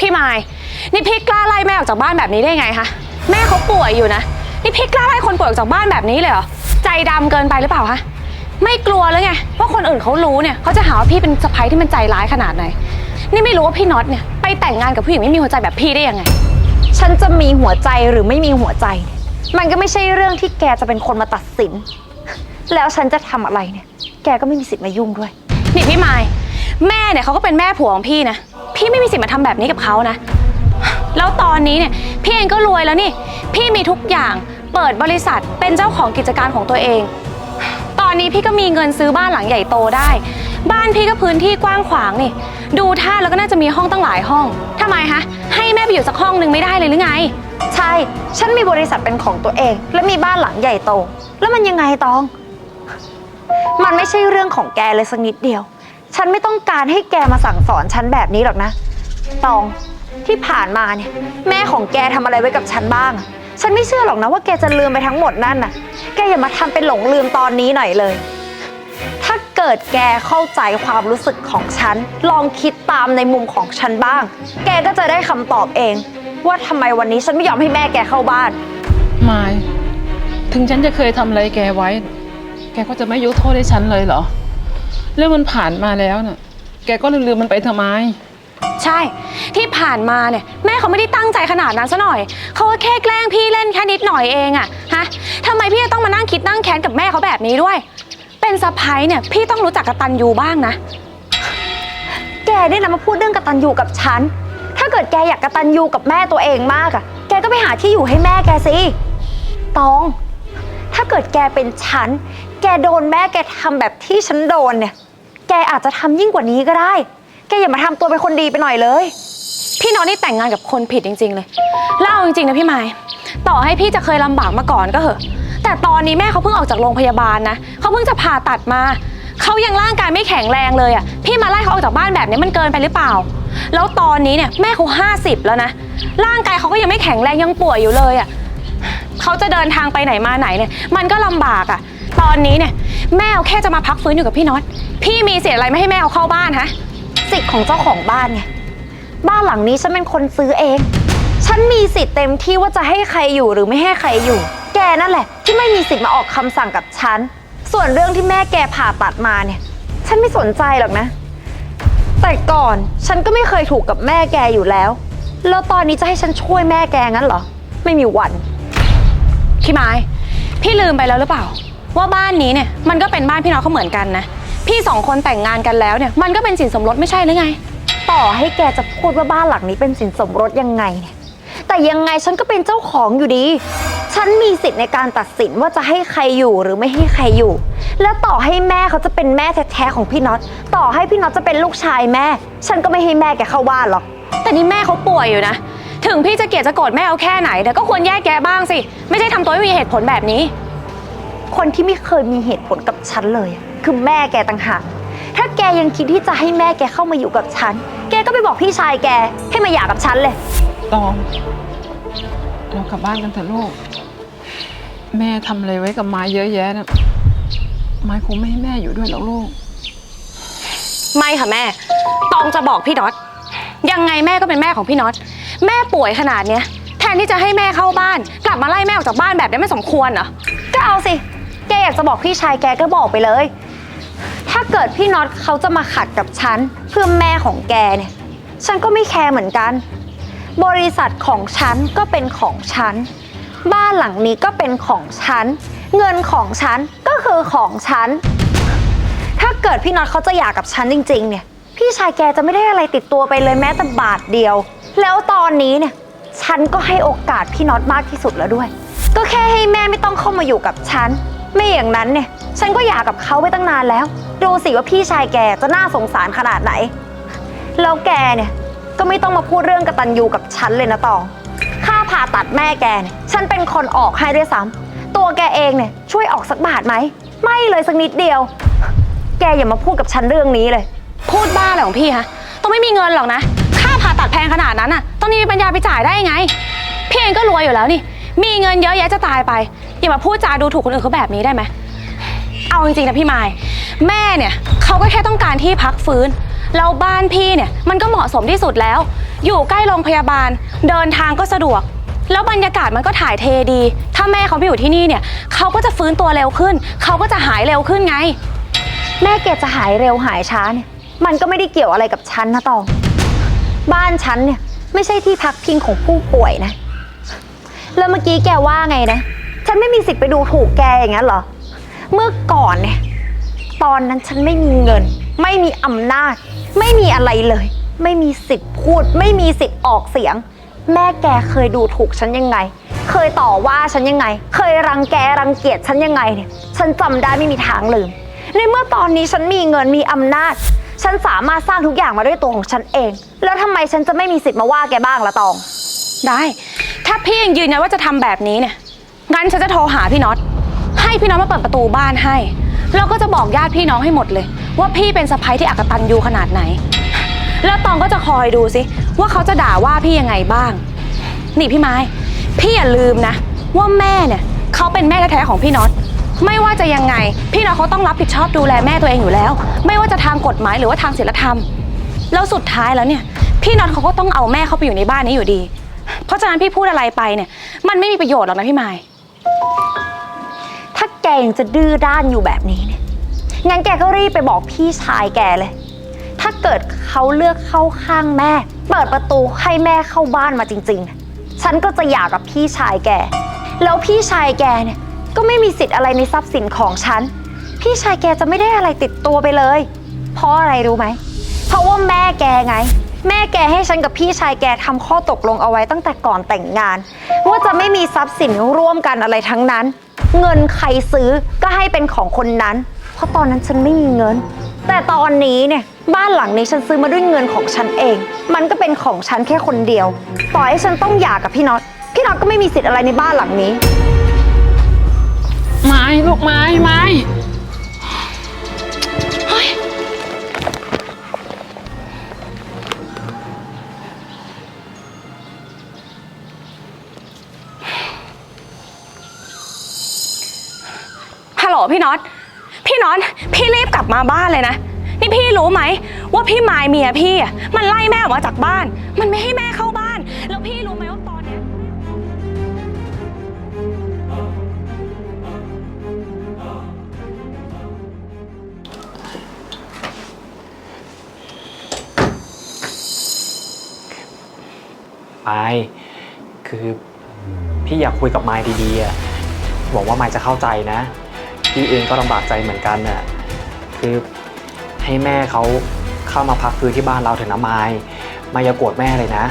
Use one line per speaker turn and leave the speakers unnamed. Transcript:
พี่ไม้นี่พี่กล้าไล่แม่ออกจากบ้านแบบนี้ได้ไงคะแม่เขาป่วยอยู่นะ นี่พี่กล้าไล่คนป่วยออกจากบ้านแบบนี้เลยเหรอใจดำเกินไปหรือเปล่าคะไม่กลัวแล้วไงว่าคนอื่นเขารู้เนี่ยเขาจะหาว่าพี่เป็นสะใภ้ที่มันใจร้ายขนาดไหน นี่ไม่รู้ว่าพี่น็อตเนี่ยไปแต่งงานกับผู้หญิงไม่มีหัวใจแบบพี่ได้ยังไง
ฉันจะมีหัวใจหรือไม่มีหัวใจเนี่ยมันก็ไม่ใช่เรื่องที่แกจะเป็นคนมาตัดสิน แล้วฉันจะทำอะไรเนี่ย แกก็ไม่มีสิทธิ์มายุ่งด้วย
นี่พี่ไม้แม่เนี่ยเขาก็เป็นแม่ผัวของพี่นะ พี่ไม่มีสิทธิ์มาทำแบบนี้กับเขานะ แล้วตอนนี้เนี่ยพี่เองก็รวยแล้วนี่ พี่มีทุกอย่างเปิดบริษัทเป็นเจ้าของกิจการของตัวเอง ตอนนี้พี่ก็มีเงินซื้อบ้านหลังใหญ่โตได้ บ้านพี่ก็พื้นที่กว้างขวางนี่ ดูท่าแล้วก็น่าจะมีห้องตั้งหลายห้องทำไมฮะให้แม่ไปอยู่สักห้องหนึ่งไม่ได้เลยหรือไง
ใช่ ฉันมีบริษัทเป็นของตัวเอง และมีบ้านหลังใหญ่โต แล้วมันยังไงตอง มันไม่ใช่เรื่องของแกเลยสักนิดเดียว ฉันไม่ต้องการให้แกมาสั่งสอนฉันแบบนี้หรอกนะ ตองที่ผ่านมาเนี่ย แม่ของแกทำอะไรไว้กับฉันบ้างอะฉันไม่เชื่อหรอกนะว่าแกจะลืมไปทั้งหมดนั่นน่ะ แกอย่ามาทำเป็นหลงลืมตอนนี้หน่อยเลย ถ้าเกิดแกเข้าใจความรู้สึกของฉัน ลองคิดตามในมุมของฉันบ้าง แกก็จะได้คำตอบเอง ว่าทำไมวันนี้ฉันไม่ยอมให้แม่แกเข้าบ้าน
มาย ถึงฉันจะเคยทำอะไรแกไว้ แกก็จะไม่ยกโทษให้ฉันเลยเหรอ เรื่องมันผ่านมาแล้วน่ะ แกก็ลืมๆมันไปทำไม
ใช่ที่ผ่านมาเนี่ยแม่เขาไม่ได้ตั้งใจขนาดนั้นซะหน่อยเขาก็แค่แกล้งพี่เล่นแค่นิดหน่อยเองอะฮะทำไมพี่จะต้องมานั่งคิดนั่งแค้นกับแม่เขาแบบนี้ด้วย เป็นสะพ้ายเนี่ยพี่ต้องรู้จักกตัญญูบ้างนะ
แกเนี่ยนะมาพูดเรื่องกตัญญูกับฉัน ถ้าเกิดแกอยากกตัญญูกับแม่ตัวเองมากอะแกก็ไปหาที่อยู่ให้แม่แกสิ ตองถ้า เกิดแกเป็นฉัน แกโดนแม่แกทำแบบที่ฉันโดนเนี่ย แกอาจจะทำยิ่งกว่านี้ก็ได้ แกอย่ามาทำตัวเป็นคนดีไปหน่อยเลย
พี่น้องนี่แต่งงานกับคนผิดจริง ๆ เลยเล่าจริงๆนะพี่ไม้ต่อให้พี่จะเคยลำบากมาก่อนก็เหอะ แต่ตอนนี้แม่เขาเพิ่งออกจากโรงพยาบาลนะเขาเพิ่งจะผ่าตัดมา เขายังร่างกายไม่แข็งแรงเลยอะ พี่มาไล่เขาออกจากบ้านแบบนี้มันเกินไปหรือเปล่า แล้วตอนนี้เนี่ยแม่เขาห้าสิบแล้วนะ ร่างกายเขาก็ยังไม่แข็งแรงยังป่วยอยู่เลยอะ เขาจะเดินทางไปไหนมาไหนเนี่ย มันก็ลำบากอะ ตอนนี้เนี่ยแม่เอาแค่จะมาพักฟื้นอยู่กับพี่น็อต พี่มีเสียอะไรไม่ให้แม่เอาเข้าบ้านฮะ
สิทธิ์ของเจ้าของบ้านไง บ้านหลังนี้ฉันเป็นคนซื้อเอง ฉันมีสิทธิ์เต็มที่ว่าจะให้ใครอยู่หรือไม่ให้ใครอยู่ แกนั่นแหละ ที่ไม่มีสิทธิ์มาออกคำสั่งกับฉัน ส่วนเรื่องที่แม่แกผ่าตัดมาเนี่ย ฉันไม่สนใจหรอกนะ แต่ก่อนฉันก็ไม่เคยถูกกับแม่แกอยู่แล้ว แล้วตอนนี้จะให้ฉันช่วยแม่แกงั้นเหรอ ไม่มีวัน
พี่ไม้ พี่ลืมไปแล้วหรือเปล่า ว่าบ้านนี้เนี่ยมันก็เป็นบ้านพี่น้องเขาเหมือนกันนะ พี่สองคนแต่งงานกันแล้วเนี่ยมันก็เป็นสินสมรสไม่ใช่หรือไง
ต่อให้แกจะพูดว่าบ้านหลังนี้เป็นสินสมรสยังไงเนี่ย แต่ยังไงฉันก็เป็นเจ้าของอยู่ดี ฉันมีสิทธิ์ในการตัดสินว่าจะให้ใครอยู่หรือไม่ให้ใครอยู่ แล้วต่อให้แม่เขาจะเป็นแม่แท้ๆของพี่น็อต ต่อให้พี่น็อตจะเป็นลูกชายแม่ ฉันก็ไม่ให้แม่แกเข้าบ้านหรอก
แต่นี่แม่เขาป่วยอยู่นะ ถึงพี่จะเกลียดจะโกรธแม่เอาแค่ไหนแต่ก็ควรแยกแยะบ้างสิ ไม่ใช่ทำตัวไม่มีเหตุผลแบบนี้
คนที่ไม่เคยมีเหตุผลกับฉันเลยอะคือแม่แกต่างหากถ้าแกยังคิดที่จะให้แม่แกเข้ามาอยู่กับฉัน แกก็ไปบอกพี่ชายแกให้มาหย่ากับฉันเลย
ตอง เรากลับบ้านกันเถอะลูก แม่ทำอะไรไว้กับไม้เยอะแยะนะไม้คงไม่ให้แม่อยู่ด้วยหรอกลูก
ไม่ค่ะแม่ ตองจะบอกพี่น็อต ยังไงแม่ก็เป็นแม่ของพี่น็อต แม่ป่วยขนาดเนี้ยแทนที่จะให้แม่เข้าบ้าน กลับมาไล่แม่ออกจากบ้านแบบนี้ไม่สมควรเหรอ
ก็เอาสิ แกอยากจะบอกพี่ชายแกก็บอกไปเลย ถ้าเกิดพี่น็อตเขาจะมาขัดกับฉันเพื่อแม่ของแกเนี่ย ฉันก็ไม่แคร์เหมือนกัน บริษัทของฉันก็เป็นของฉัน บ้านหลังนี้ก็เป็นของฉัน เงินของฉันก็คือของฉัน ถ้าเกิดพี่น็อตเขาจะหย่ากับฉันจริง ๆ เนี่ย พี่ชายแกจะไม่ได้อะไรติดตัวไปเลยแม้แต่บาทเดียว แล้วตอนนี้เนี่ย ฉันก็ให้โอกาสพี่น็อตมากที่สุดแล้วด้วย ก็แค่ให้แม่ไม่ต้องเข้ามาอยู่กับฉัน ไม่อย่างนั้นเนี่ย ฉันก็หย่ากับเขาไปตั้งนานแล้ว ดูสิว่าพี่ชายแกจะน่าสงสารขนาดไหน แล้วแกเนี่ย ก็ไม่ต้องมาพูดเรื่องกตัญญูกับฉันเลยนะตอง ค่าผ่าตัดแม่แกเนี่ยฉันเป็นคนออกให้ด้วยซ้ำตัวแกเองเนี่ยช่วยออกสักบาทไหม ไม่เลยสักนิดเดียว แกอย่ามาพูดกับฉันเรื่องนี้เลย
พูดบ้าอะไรของพี่ฮะ ต้องไม่มีเงินหรอกนะ ผ่าตัดแพงขนาดนั้นน่ะต้องมีปัญญาไปจ่ายได้ไง พี่เองก็รวยอยู่แล้วนี่ มีเงินเยอะแยะจะตายไป อย่ามาพูดจาดูถูกคนอื่นเขาแบบนี้ได้ไหม เอาจริงๆนะพี่ไม้แม่เนี่ยเขาก็แค่ต้องการที่พักฟื้น แล้วบ้านพี่เนี่ยมันก็เหมาะสมที่สุดแล้ว อยู่ใกล้โรงพยาบาล เดินทางก็สะดวก แล้วบรรยากาศมันก็ถ่ายเทดี ถ้าแม่เขาไปอยู่ที่นี่เนี่ยเขาก็จะฟื้นตัวเร็วขึ้น เขาก็จะหายเร็วขึ้นไง
แม่แกจะหายเร็วหายช้าเนี่ย มันก็ไม่ได้เกี่ยวอะไรกับฉันนะตอง บ้านฉันเนี่ยไม่ใช่ที่พักพิงของผู้ป่วยนะ แล้วเมื่อกี้แกว่าไงนะ ฉันไม่มีสิทธิ์ไปดูถูกแกอย่างนั้นเหรอ เมื่อก่อนเนี่ย ตอนนั้นฉันไม่มีเงิน ไม่มีอำนาจ ไม่มีอะไรเลย ไม่มีสิทธิ์พูด ไม่มีสิทธิ์ออกเสียง แม่แกเคยดูถูกฉันยังไง เคยต่อว่าฉันยังไง เคยรังแกรังเกียจฉันยังไงเนี่ย ฉันจำได้ไม่มีทางลืม ในเมื่อตอนนี้ฉันมีเงินมีอำนาจ ฉันสามารถสร้างทุกอย่างมาด้วยตัวของฉันเอง แล้วทำไมฉันจะไม่มีสิทธิ์มาว่าแกบ้างละตอง
ได้ ถ้าพี่ยังยืนยันว่าจะทำแบบนี้เนี่ย งั้นฉันจะโทรหาพี่น็อต ให้พี่น็อตมาเปิดประตูบ้านให้ แล้วก็จะบอกญาติพี่น้องให้หมดเลย ว่าพี่เป็นสะใภ้ที่อักตันยูขนาดไหน แล้วตองก็จะคอยดูสิว่าเขาจะด่าว่าพี่ยังไงบ้าง นี่พี่ไม้ พี่อย่าลืมนะ ว่าแม่เนี่ยเขาเป็นแม่แท้ๆของพี่น็อต ไม่ว่าจะยังไง พี่น็อตเขาต้องรับผิดชอบดูแลแม่ตัวเองอยู่แล้ว ไม่ว่าจะทางกฎหมายหรือว่าทางศีลธรรม แล้วสุดท้ายแล้วเนี่ย พี่น็อตเขาก็ต้องเอาแม่เข้าไปอยู่ในบ้านนี้อยู่ดี เพราะฉะนั้นพี่พูดอะไรไปเนี่ย มันไม่มีประโยชน์หรอกนะพี่ไม้
ถ้าแกยังจะดื้อด้านอยู่แบบนี้เนี่ยงั้นแกก็รีบไปบอกพี่ชายแกเลย ถ้าเกิดเขาเลือกเข้าข้างแม่ เปิดประตูให้แม่เข้าบ้านมาจริงๆเนี่ยฉันก็จะหย่ากับพี่ชายแก แล้วพี่ชายแกเนี่ย ก็ไม่มีสิทธิ์อะไรในทรัพย์สินของฉัน พี่ชายแกจะไม่ได้อะไรติดตัวไปเลย เพราะอะไรรู้ไหม เพราะว่าแม่แกไง แม่แกให้ฉันกับพี่ชายแกทำข้อตกลงเอาไว้ตั้งแต่ก่อนแต่งงาน ว่าจะไม่มีทรัพย์สินร่วมกันอะไรทั้งนั้น เงินใครซื้อก็ให้เป็นของคนนั้น เพราะตอนนั้นฉันไม่มีเงิน แต่ตอนนี้เนี่ยบ้านหลังนี้ฉันซื้อมาด้วยเงินของฉันเอง มันก็เป็นของฉันแค่คนเดียว ต่อให้ฉันต้องหย่ากับพี่น็อตพี่น็อตก็ไม่มีสิทธิ์อะไรในบ้านหลังนี้
ไม้ลูกไม้ไม้
ฮัลโหลพี่น็อต พี่น็อต พี่รีบกลับมาบ้านเลยนะ นี่พี่รู้ไหม ว่าพี่มายเมียพี่อะมันไล่แม่ออกมาจากบ้าน มันไม่ให้แม่เข้าบ้าน
มายคือพี่อยากคุยกับไมายดีๆอะหวังว่าไมายจะเข้าใจนะ พี่เองก็ลำบากใจเหมือนกันน่ะคือให้แม่เขาเข้ามาพักฟื้นที่บ้านเราเถอะนะไมายมายอย่าโกรธแม่เลยนะ